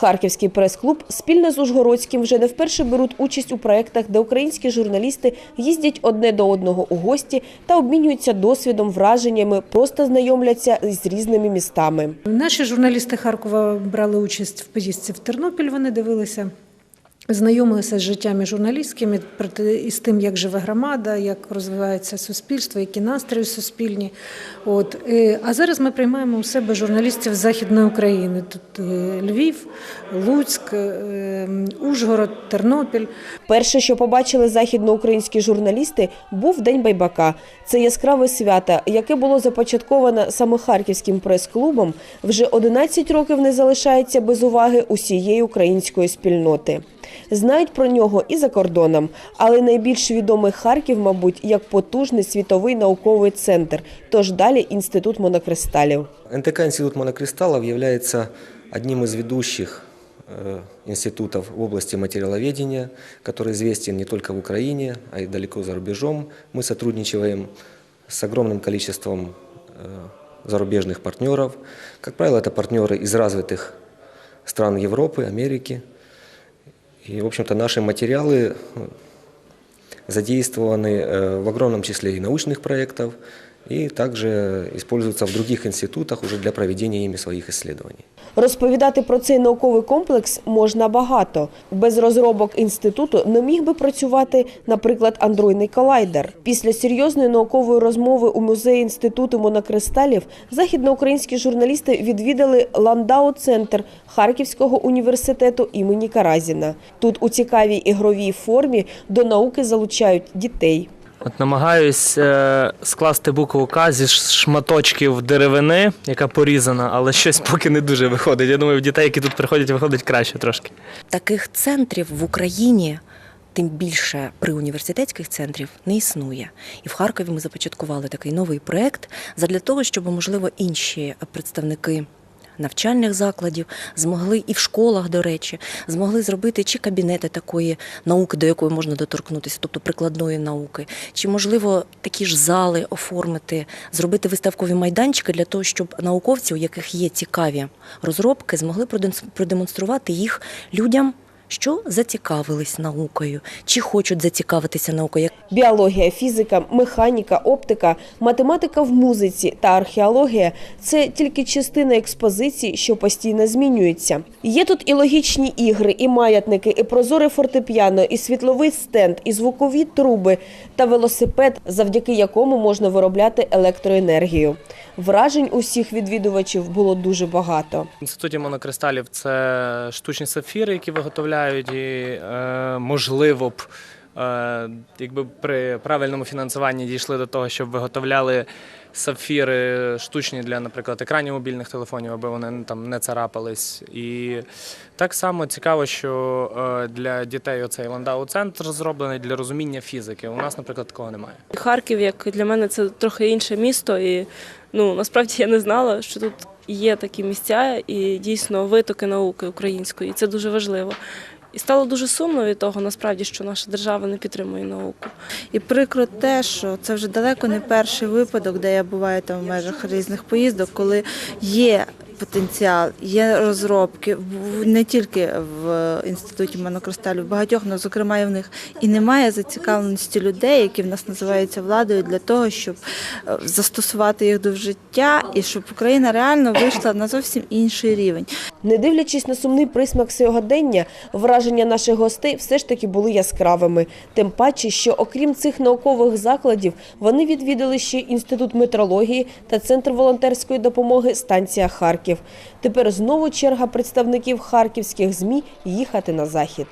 Харківський прес-клуб спільно з Ужгородським вже не вперше беруть участь у проєктах, де українські журналісти їздять одне до одного у гості та обмінюються досвідом, враженнями, просто знайомляться з різними містами. Наші журналісти Харкова брали участь в поїздці в Тернопіль. Вони дивилися. Знайомилися з життями журналістськими проте- і з тим, як живе громада, як розвивається суспільство, які настрої суспільні. От Е, а зараз ми приймаємо у себе журналістів західної України. Тут е, Львів, Луцьк, е, Ужгород, Тернопіль. Перше, що побачили західноукраїнські журналісти, був День Байбака. Це яскраве свято, яке було започатковане саме харківським прес-клубом, вже 11 років не залишається без уваги усієї української спільноти. Знають про нього і за кордоном, але найбільш відомий Харків, мабуть, як потужний світовий науковий центр. Тож далі інститут монокристалів. НТК «Институт монокристаллов» является одним из ведущих институтов в области материаловедения, который известен не только в Украине, а и далеко за рубежом. Мы сотрудничаем с огромным количеством э, зарубежных партнеров. Как правило, это партнеры из развитых стран Европы, Америки. И, в общем-то, наши материалы э, задействованы э, в огромном числе и научных проектов, и также используются в других институтах уже для проведения ими своих исследований. Розповідати про цей науковий комплекс можна багато. Без розробок інституту не міг би працювати, наприклад, андроїдний колайдер. Після серйозної наукової розмови у музеї інституту монокристалів західноукраїнські журналісти відвідали Ландау-центр Харківського університету імені Каразіна. Тут у цікавій ігровій формі до науки залучають дітей. От намагаюсь е, скласти букву К зі шматочків деревини, яка порізана, але щось поки не дуже виходить. Я думаю, в дітей, які тут приходять, виходить краще трошки. Таких центрів в Україні, тим більше при університетських центрів, не існує. І в Харкові ми започаткували такий новий проект задля того, щоб, можливо, інші представники. Навчальних закладів змогли і в школах, до речі, змогли зробити чи кабінети такої науки, до якої можна доторкнутися, тобто прикладної науки, чи можливо такі ж зали оформити, зробити виставкові майданчики для того, щоб науковці, у яких є цікаві розробки, змогли продемонструвати їх людям, що зацікавились наукою, чи хочуть зацікавитися наукою. Біологія, фізика, механіка, оптика, математика в музиці та археологія це тільки частина експозицій, що постійно змінюється. Є тут і логічні ігри, і маятники, і прозоре фортепіано, і світловий стенд, і звукові труби та велосипед, завдяки якому можна виробляти електроенергію. Вражень усіх відвідувачів було дуже багато. В інституті монокристалів це штучні сапфіри, які виготовляють, і е, можливо б. е, Якби при правильному фінансуванні дійшли до того, щоб виготовляли сапфіри штучні для, наприклад, екранів мобільних телефонів, аби вони ну, там не царапались. І так само цікаво, що е, для дітей оцей ландау центр зроблений для розуміння фізики. У нас, наприклад, такого немає. Харків, як для мене, це трохи інше місто, і ну насправді я не знала, що тут є такі місця і дійсно витоки науки української. Це дуже важливо. І стало дуже сумно від того, насправді, що наша держава не підтримує науку. І прикро те, що це вже далеко не перший випадок, де я буваю там в межах різних поїздок, коли є потенціал, є розробки не тільки в інституті монокристалю, в багатьох, але зокрема і в них і немає зацікавленості людей, які в нас називаються владою, для того, щоб е, застосувати їх до життя і щоб Україна реально вийшла на зовсім інший рівень. Не дивлячись на сумний присмак сьогодення, враження наших гостей все ж таки були яскравими. Тим паче, що окрім цих наукових закладів, вони відвідали ще інститут метрології та центр волонтерської допомоги станція Харків. Тепер знову черга представників харківських змі їхати на захід.